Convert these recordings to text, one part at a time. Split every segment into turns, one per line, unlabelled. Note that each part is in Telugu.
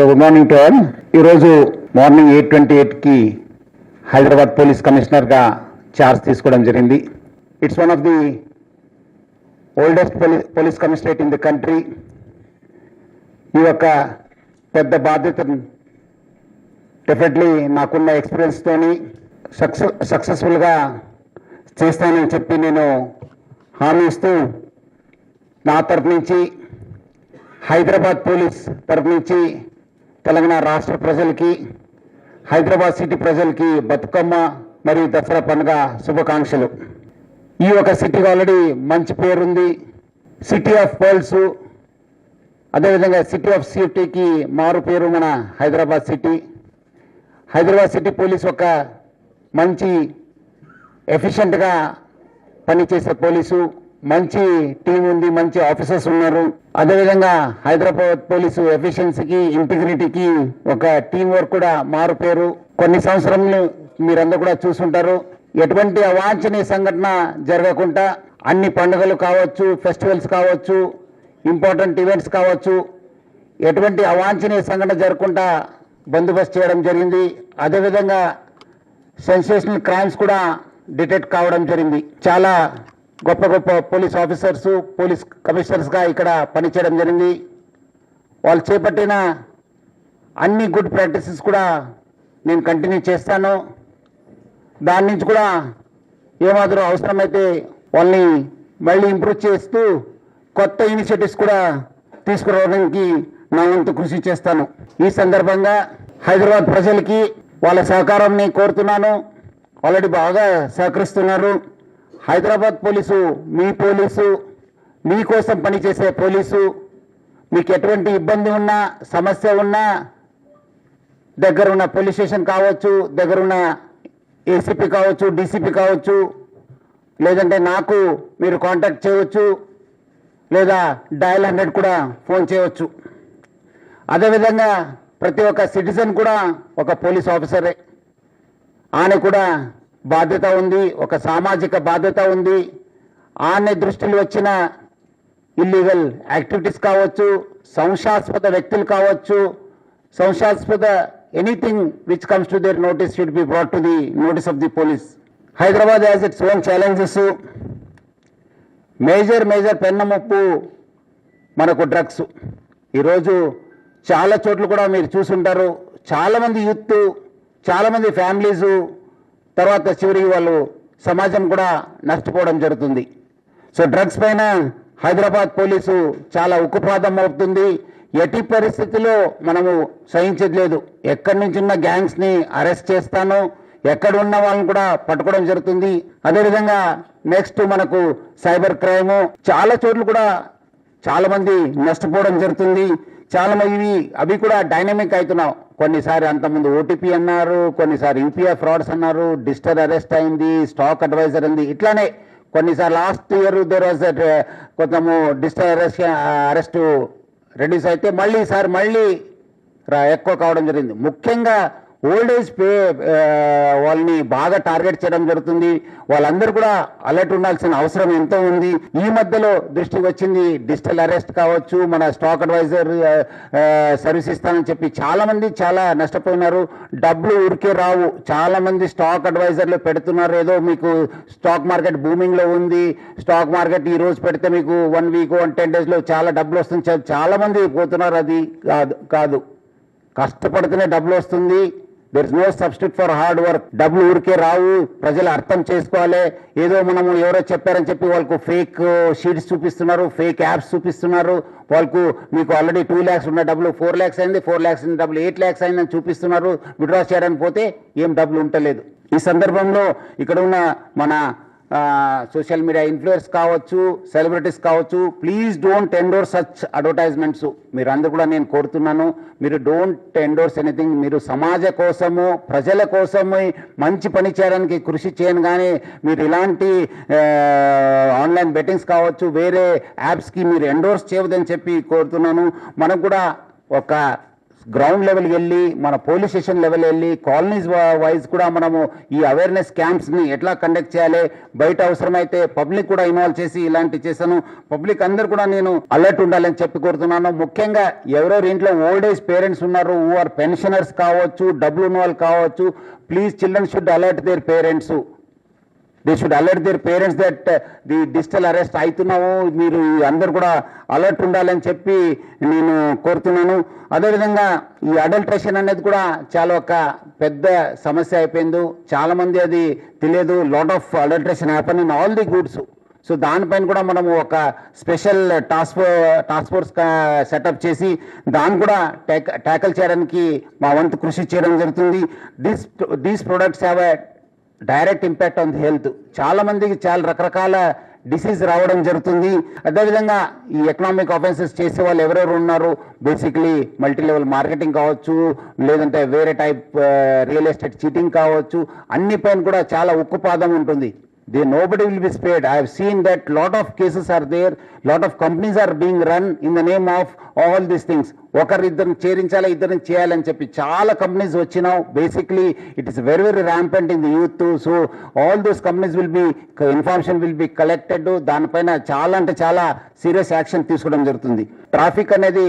So good morning to all ఈరోజు మార్నింగ్ ఎయిట్ ట్వంటీ ఎయిట్కి హైదరాబాద్ పోలీస్ కమిషనర్గా ఛార్జ్ తీసుకోవడం జరిగింది. It's one of the oldest police police commissionerate in the country ఈ యొక్క పెద్ద బాధ్యతను డెఫినెట్లీ నాకున్న ఎక్స్పీరియన్స్తోని సక్సెస్ సక్సెస్ఫుల్గా చేస్తానని చెప్పి నేను హామీ ఇస్తూ నా తరపు నుంచి హైదరాబాద్ పోలీస్ తరపు నుంచి తెలంగాణ రాష్ట్ర ప్రజలకి హైదరాబాద్ సిటీ ప్రజలకి బతుకమ్మ మరియు దసరా పండుగ శుభాకాంక్షలు. ఈ ఒక సిటీకి ఆల్రెడీ మంచి పేరుంది. సిటీ ఆఫ్ పర్ల్స్ అదేవిధంగా సిటీ ఆఫ్ సేఫ్టీకి మారు పేరు మన Hyderabad city. Hyderabad city police ఒక మంచి ఎఫిషియెంట్గా పనిచేసే పోలీసు. మంచి టీం ఉంది మంచి ఆఫీసర్స్ ఉన్నారు. అదేవిధంగా హైదరాబాద్ పోలీసు ఎఫిషియన్సీకి ఇంటిగ్రిటీకి ఒక టీం వర్క్ కూడా మారు పేరు కొన్ని సంవత్సరాలు మీరందరూ కూడా చూసుంటారు. ఎటువంటి అవాంఛనీయ సంఘటన జరగకుండా అన్ని పండుగలు కావచ్చు ఫెస్టివల్స్ కావచ్చు ఇంపార్టెంట్ ఈవెంట్స్ కావచ్చు ఎటువంటి అవాంఛనీయ సంఘటన జరగకుండా బందోబస్తు చేయడం జరిగింది. అదేవిధంగా సెన్సేషనల్ క్రైమ్స్ కూడా డిటెక్ట్ కావడం జరిగింది. చాలా గొప్ప గొప్ప పోలీస్ ఆఫీసర్స్ పోలీస్ కమిషనర్స్గా ఇక్కడ పనిచేయడం జరిగింది. వాళ్ళు చేపట్టిన అన్ని గుడ్ ప్రాక్టీసెస్ కూడా నేను కంటిన్యూ చేస్తాను. దాని నుంచి కూడా ఏమాత్రం అవసరమైతే వాళ్ళని మళ్ళీ ఇంప్రూవ్ చేస్తూ కొత్త ఇనిషియేటివ్స్ కూడా తీసుకురావడానికి నా వంతు కృషి చేస్తాను. ఈ సందర్భంగా హైదరాబాద్ ప్రజలకి వాళ్ళ సహకారాన్ని కోరుతున్నాను. ఆల్రెడీ బాగా సహకరిస్తున్నారు. హైదరాబాద్ పోలీసు మీ పోలీసు మీకోసం పనిచేసే పోలీసు మీకు ఎటువంటి ఇబ్బంది ఉన్నా సమస్య ఉన్నా దగ్గరున్న పోలీస్ స్టేషన్ కావచ్చు దగ్గరున్న ఏసీపీ కావచ్చు డీసీపీ కావచ్చు లేదంటే నాకు మీరు కాంటాక్ట్ చేయవచ్చు లేదా డయల్ హండ్రెడ్ కూడా ఫోన్ చేయవచ్చు. అదేవిధంగా ప్రతి ఒక్క సిటిజన్ కూడా ఒక పోలీస్ ఆఫీసరే. ఆయన కూడా బాధ్యత ఉంది ఒక సామాజిక బాధ్యత ఉంది. ఆనే దృష్టిలో వచ్చిన ఇల్లీగల్ యాక్టివిటీస్ కావచ్చు సంశాస్పద వ్యక్తులు కావచ్చు సంశాస్పద anything which comes to their notice should be brought to the notice of the police Hyderabad as its own challenges major major పెన్నముప్పు మనకు డ్రగ్స్ ఈరోజు చాలా చోట్ల కూడా మీరు చూసుంటారు. చాలామంది యూత్ చాలామంది ఫ్యామిలీసు తర్వాత చివరికి వాళ్ళు సమాజం కూడా నష్టపోవడం జరుగుతుంది. సో డ్రగ్స్ పైన హైదరాబాద్ పోలీసు చాలా ఉక్కుపాదం అవుతుంది ఎట్టి పరిస్థితిలో మనము సహించట్లేదు ఎక్కడి నుంచి ఉన్న గ్యాంగ్స్ని అరెస్ట్ చేస్తాను ఎక్కడ ఉన్న వాళ్ళని కూడా పట్టుకోవడం జరుగుతుంది. అదేవిధంగా నెక్స్ట్ మనకు సైబర్ క్రైమ్ చాలా చోట్ల కూడా చాలా మంది నష్టపోవడం జరుగుతుంది. చాలా మంది అవి కూడా డైనమిక్ అవుతున్నాం. కొన్నిసారి అంతకుముందు ఓటీపీ అన్నారు కొన్నిసారి యూపీఐ ఫ్రాడ్స్ అన్నారు డిజిటల్ అరెస్ట్ అయింది స్టాక్ అడ్వైజర్ అయింది ఇట్లానే కొన్నిసార్లు లాస్ట్ ఇయర్ దేర్ వాజ్ కొంచెము డిజిటల్ అరెస్ట్ అరెస్ట్ రెడ్యూస్ అయితే మళ్ళీ ఈసారి మళ్ళీ రా- ఎక్కువ కావడం జరిగింది. ముఖ్యంగా ఓల్డ్ ఏజ్ పే వాళ్ళని బాగా టార్గెట్ చేయడం జరుగుతుంది. వాళ్ళందరూ కూడా అలర్ట్ ఉండాల్సిన అవసరం ఎంతో ఉంది. ఈ మధ్యలో దృష్టికి వచ్చింది డిజిటల్ అరెస్ట్ కావచ్చు మన స్టాక్ అడ్వైజర్ సర్వీస్ ఇస్తానని చెప్పి చాలామంది చాలా నష్టపోయినారు. డబ్బులు ఊరికే రావు. చాలామంది స్టాక్ అడ్వైజర్లు పెడుతున్నారు. ఏదో మీకు స్టాక్ మార్కెట్ బూమింగ్లో ఉంది. స్టాక్ మార్కెట్ ఈ రోజు పెడితే మీకు వన్ వీక్ వన్ టెన్ డేస్లో చాలా డబ్బులు వస్తుంది. చాలామంది పోతున్నారు. అది కాదు కాదు. కష్టపడితేనే డబ్బులు వస్తుంది. There is no substitute for hard work డబ్బులు ఊరికే రావు. ప్రజలు అర్థం చేసుకోవాలి. ఏదో మనము ఎవరో చెప్పారని చెప్పి వాళ్ళకు ఫేక్ షీట్స్ uh, చూపిస్తున్నారు. ఫేక్ యాప్స్ చూపిస్తున్నారు. వాళ్ళకు మీకు ఆల్రెడీ టూ ల్యాక్స్ ఉన్న డబ్బులు ఫోర్ ల్యాక్స్ అయింది. ఫోర్ ల్యాక్స్ ఉన్న డబ్బులు ఎయిట్ ల్యాక్స్ అయిందని చూపిస్తున్నారు. విడ్రా చేయడానికి పోతే ఏం డబ్బులు ఉండలేదు. ఈ సందర్భంలో ఇక్కడ ఉన్న మన సోషల్ మీడియా ఇన్ఫ్లుయెన్స్ కావచ్చు సెలబ్రిటీస్ కావచ్చు please don't endorse such advertisements మీరు అందరు కూడా నేను కోరుతున్నాను మీరు డోంట్ ఎండోర్స్ ఎనీథింగ్ మీరు సమాజ కోసము ప్రజల కోసము మంచి పని చేయడానికి కృషి చేయను కానీ మీరు ఇలాంటి ఆన్లైన్ బెట్టింగ్స్ కావచ్చు వేరే యాప్స్కి మీరు ఎండోర్స్ చేయవద్దని చెప్పి కోరుతున్నాను. మనకు కూడా ఒక గ్రౌండ్ లెవెల్ వెళ్ళి మన పోలీస్ స్టేషన్ లెవెల్ వెళ్ళి కాలనీస్ వైజ్ కూడా మనము ఈ అవేర్నెస్ క్యాంప్స్ని ఎట్లా కండక్ట్ చేయాలి బయట అవసరమైతే పబ్లిక్ కూడా ఇన్వాల్వ్ చేసి ఇలాంటి చేశాను. పబ్లిక్ అందరు కూడా నేను అలర్ట్ ఉండాలని చెప్పి కోరుతున్నాను. ముఖ్యంగా ఎవరెవరు ఇంట్లో ఓల్డ్ ఏజ్ పేరెంట్స్ ఉన్నారు ఆర్ పెన్షనర్స్ కావచ్చు డబ్బులు ఉన్న వాళ్ళు కావచ్చు please children should alert their parents they should alert their parents that the digital arrest అవుతున్నాము మీరు అందరు కూడా అలర్ట్ ఉండాలని చెప్పి నేను కోరుతున్నాను. అదేవిధంగా ఈ అడల్ట్రేషన్ అనేది కూడా చాలా ఒక పెద్ద సమస్య అయిపోయింది. చాలామంది అది తెలియదు. Lot of adulteration happen in all the goods so దానిపైన కూడా మనము ఒక special task task force setup చేసి దాన్ని కూడా ట్యాకల్ చేయడానికి మా వంతు కృషి చేయడం జరుగుతుంది. This these products have a direct impact on the health. చాలా మందికి చాలా రకరకాల డిసీజ్ రావడం జరుగుతుంది. అదేవిధంగా ఈ ఎకనామిక్ ఆఫెన్సెస్ చేసే వాళ్ళు ఎవరెవరు ఉన్నారు? బేసిక్లీ మల్టీ లెవెల్ మార్కెటింగ్ కావచ్చు లేదంటే వేరే టైప్ రియల్ ఎస్టేట్ చీటింగ్ కావచ్చు అన్ని పైన కూడా చాలా ఉక్కుపాదం ఉంటుంది. They nobody will be spared I seen that lot of cases are there lot of companies are being run in the name of all these things ఒకరి ఇద్దరిని చేరించాలి ఇద్దరిని చేయాలని చెప్పి చాలా కంపెనీస్ వచ్చినావు. Basically it is very very rampant in the youth so all those companies will be information will be collected దానిపైన చాలా అంటే చాలా సీరియస్ యాక్షన్ తీసుకోవడం జరుగుతుంది. ట్రాఫిక్ అనేది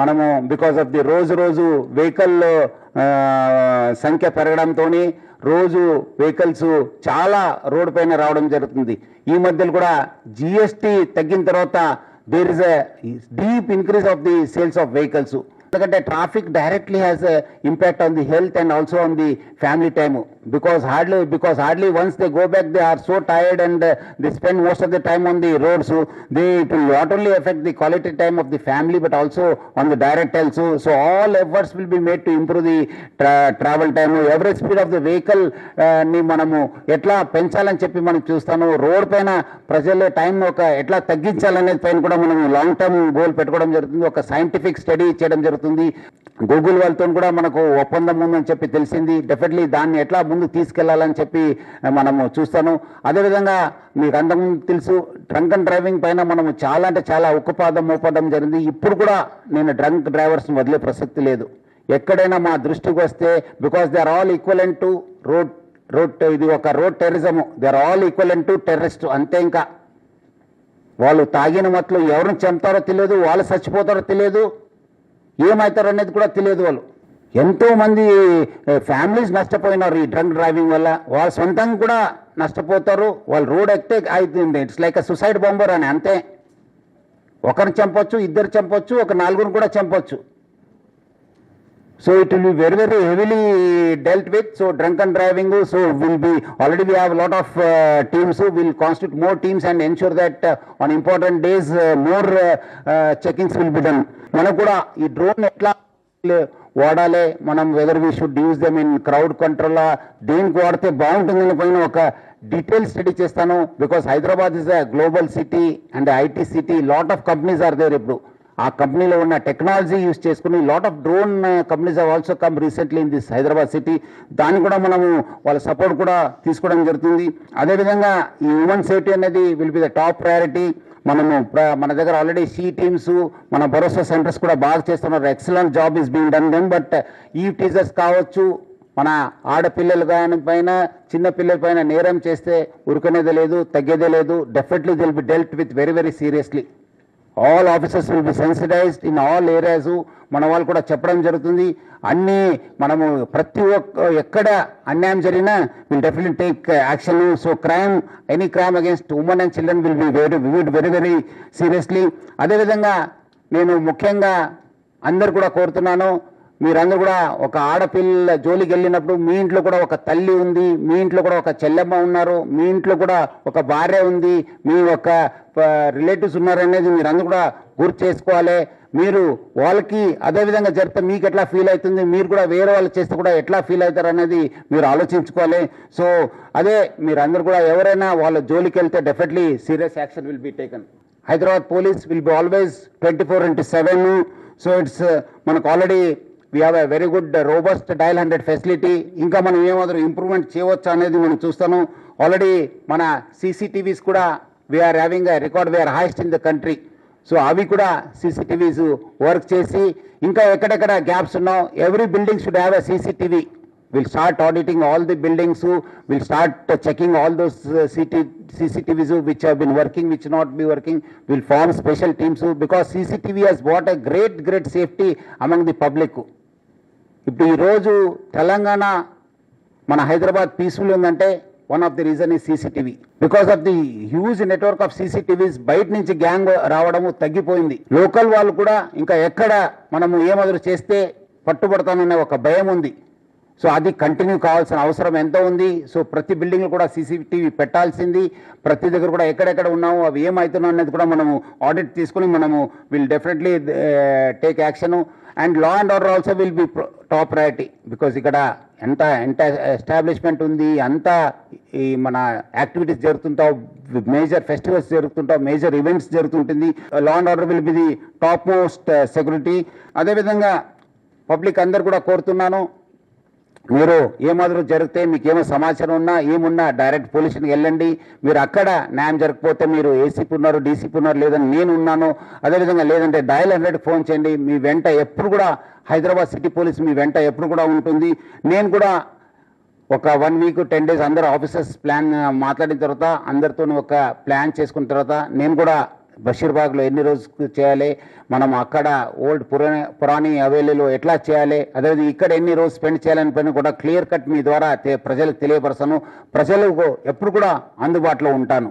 మనము బికాస్ ఆఫ్ ది రోజు రోజు వెహికల్ సంఖ్య పెరగడంతో రోజు వెహికల్స్ చాలా రోడ్ పైన రావడం జరుగుతుంది. ఈ మధ్యలో కూడా జిఎస్టి తగ్గిన తర్వాత there is a deep increase of the sales of vehicles ఎందుకంటే traffic directly has impact on the health and also on the family time because hardly because hardly once they go back they are so tired and they spend most of the time on the roads the it will not only affect the quality time of the family but also on the direct health so all efforts will be made to improve the travel time average speed of the వెహికల్ని మనము ఎట్లా పెంచాలని చెప్పి మనం చూస్తాను. రోడ్ పైన ప్రజల టైం ఒక ఎట్లా తగ్గించాలనేది పైన కూడా మనం లాంగ్ టర్మ్ గోల్ పెట్టుకోవడం జరుగుతుంది. ఒక సైంటిఫిక్ స్టడీ చేయడం జరుగుతుంది. గూగుల్ వాళ్ళతో కూడా మనకు ఒప్పందం ఉందని చెప్పి తెలిసింది. డెఫినెట్లీ దాన్ని ఎట్లా ముందు తీసుకెళ్ళాలని చెప్పి మనము చూస్తాను. అదేవిధంగా మీకు అంతకుముందు తెలుసు డ్రంక్ అండ్ డ్రైవింగ్ పైన మనము చాలా అంటే చాలా ఉక్కుపాదం మోపడం జరిగింది. ఇప్పుడు కూడా నేను డ్రంక్ డ్రైవర్స్ వదిలే ప్రసక్తి లేదు. ఎక్కడైనా మా దృష్టికి వస్తే because they are all equivalent to road road ఇది ఒక road terrorism they are all equivalent to terrorist అంతే ఇంకా. వాళ్ళు తాగిన మట్లు ఎవరిని చంపుతారో తెలియదు వాళ్ళు చచ్చిపోతారో తెలియదు. ఏమవుతారో అనేది కూడా తెలియదు వాళ్ళు. ఎంతోమంది ఫ్యామిలీస్ నష్టపోయినారు ఈ డ్రంక్ డ్రైవింగ్ వల్ల. వాళ్ళ సొంతంగా కూడా నష్టపోతారు. వాళ్ళు రోడ్ ఎక్కితే అవుతుంది ఇట్స్ లైక్ సుసైడ్ బాంబర్ అని అంతే. ఒకరిని చంపొచ్చు ఇద్దరు చంపొచ్చు ఒక నలుగురిని కూడా చంపొచ్చు. So it will be very very heavily dealt with so drunk and driving so will be already we have lot of teams will constitute more teams and ensure that on important days more checkings will be done మనకు కూడా ఈ డ్రోన్ ఎట్లా వాడాలి? మనం whether we should use them in crowd control దేనికి వాడితే బాగుంటుందని పైన ఒక డీటెయిల్ స్టడీ చేస్తాను. Because Hyderabad is a global city and IT city lot of companies are there ఇప్పుడు. ఆ కంపెనీలో ఉన్న టెక్నాలజీ యూస్ చేసుకుని lot of drone companies have also come recently in this Hyderabad city దాన్ని కూడా మనము వాళ్ళ సపోర్ట్ కూడా తీసుకోవడం జరుగుతుంది. అదేవిధంగా ఈ ఉమెన్ సేఫ్టీ అనేది will be the top priority మనము మన దగ్గర ఆల్రెడీ సీ టీమ్స్ మన భరోసా సెంటర్స్ కూడా బాగా చేస్తున్నారు. Excellent job is being done them but ఈ టీచర్స్ కావచ్చు మన ఆడపిల్లలు కానీ పైన చిన్నపిల్లల పైన నేరం చేస్తే ఉరుకునేదే లేదు తగ్గేదే లేదు. Definitely will be dealt with very very seriously all officers will be sensitised in all areas మన వాళ్ళు కూడా చెప్పడం జరుగుతుంది. అన్ని మనము ప్రతి ఒక్క ఎక్కడ అన్యాయం జరిగినా will definite take action so crime any crime against women and children will be very vivid very very seriously అదేవిధంగా నేను ముఖ్యంగా అందరు కూడా కోరుతున్నాను. మీరందరూ కూడా ఒక ఆడపిల్ల జోలికి వెళ్ళినప్పుడు మీ ఇంట్లో కూడా ఒక తల్లి ఉంది మీ ఇంట్లో కూడా ఒక చెల్లెమ్మ ఉన్నారు మీ ఇంట్లో కూడా ఒక భార్య ఉంది మీ ఒక రిలేటివ్స్ ఉన్నారనేది మీరందరూ కూడా గుర్తు చేసుకోవాలి. మీరు వాళ్ళకి అదే విధంగా మీకు ఎట్లా ఫీల్ అవుతుంది మీరు కూడా వేరే వాళ్ళు చేస్తే కూడా ఎట్లా ఫీల్ అవుతారు అనేది మీరు ఆలోచించుకోవాలి. సో అదే మీరందరూ కూడా ఎవరైనా వాళ్ళ జోలికి వెళ్తే definitely serious action will be taken Hyderabad police will be always twenty four into seven so it's మనకు already we have a very good robust dial hundred facility ఇంకా మనం ఏమాత్రం ఇంప్రూవ్మెంట్ చేయవచ్చు అనేది మనం చూస్తాను. ఆల్రెడీ మన సీసీటీవీస్ కూడా we are having a record we are highest in the country so అవి కూడా సీసీటీవీస్ వర్క్ చేసి ఇంకా ఎక్కడెక్కడ గ్యాప్స్ ఉన్నావు every building should have a CCTV will start auditing all the buildings will start checking all those CCTVs which have been working which not be working will form special teams because CCTV has what a great great safety among the public ఇప్పుడు ఈరోజు తెలంగాణ మన హైదరాబాద్ పీస్ఫుల్ ఉందంటే వన్ ఆఫ్ ది రీజన్ ఈ CCTV because of the huge network of CCTVs బయట నుంచి గ్యాంగ్ రావడము తగ్గిపోయింది. లోకల్ వాళ్ళు కూడా ఇంకా ఎక్కడ మనము ఏమదురు చేస్తే పట్టుబడతాననే ఒక భయం ఉంది. సో అది కంటిన్యూ కావాల్సిన అవసరం ఎంతో ఉంది? సో ప్రతి బిల్డింగ్లు కూడా సీసీటీవీ పెట్టాల్సింది. ప్రతి దగ్గర కూడా ఎక్కడెక్కడ ఉన్నాము అవి ఏమవుతున్నావు అనేది కూడా మనము ఆడిట్ తీసుకుని మనము will definitely take action and law and order also will be top priority because ఇక్కడ ఎంత ఎంత ఎస్టాబ్లిష్మెంట్ ఉంది అంతా ఈ మన యాక్టివిటీస్ జరుగుతుంటావు మేజర్ ఫెస్టివల్స్ జరుగుతుంటావు మేజర్ ఈవెంట్స్ జరుగుతుంటుంది. Law and order will be the top most security అదేవిధంగా పబ్లిక్ అందరు కూడా కోరుతున్నాను. మీరు ఏ జరిగితే మీకు ఏమో సమాచారం ఉన్నా ఏమున్నా డైరెక్ట్ పోలీసుకి వెళ్ళండి. మీరు అక్కడ న్యాయం జరగకపోతే మీరు ఏసీపీ ఉన్నారు డీసీపీ ఉన్నారు లేదని నేను ఉన్నాను. అదేవిధంగా లేదంటే డయల్ హండ్రెడ్ ఫోన్ చేయండి. మీ వెంట ఎప్పుడు కూడా హైదరాబాద్ సిటీ పోలీస్ మీ వెంట ఎప్పుడు కూడా ఉంటుంది. నేను కూడా ఒక వన్ వీక్ టెన్ డేస్ అందరు ఆఫీసర్స్ ప్లాన్ మాట్లాడిన తర్వాత అందరితో ఒక ప్లాన్ చేసుకున్న తర్వాత నేను కూడా బషీర్బాగ్లో ఎన్ని రోజులు చేయాలి? మనం అక్కడ ఓల్డ్ పురాణి పురాణి హవేలీలో ఎట్లా చేయాలి? అదేవిధంగా ఇక్కడ ఎన్ని రోజు స్పెండ్ చేయాలని పని కూడా క్లియర్ కట్ మీ ద్వారా ప్రజలకు తెలియపరచను ప్రజలకు ఎప్పుడు కూడా అందుబాటులో ఉంటాను.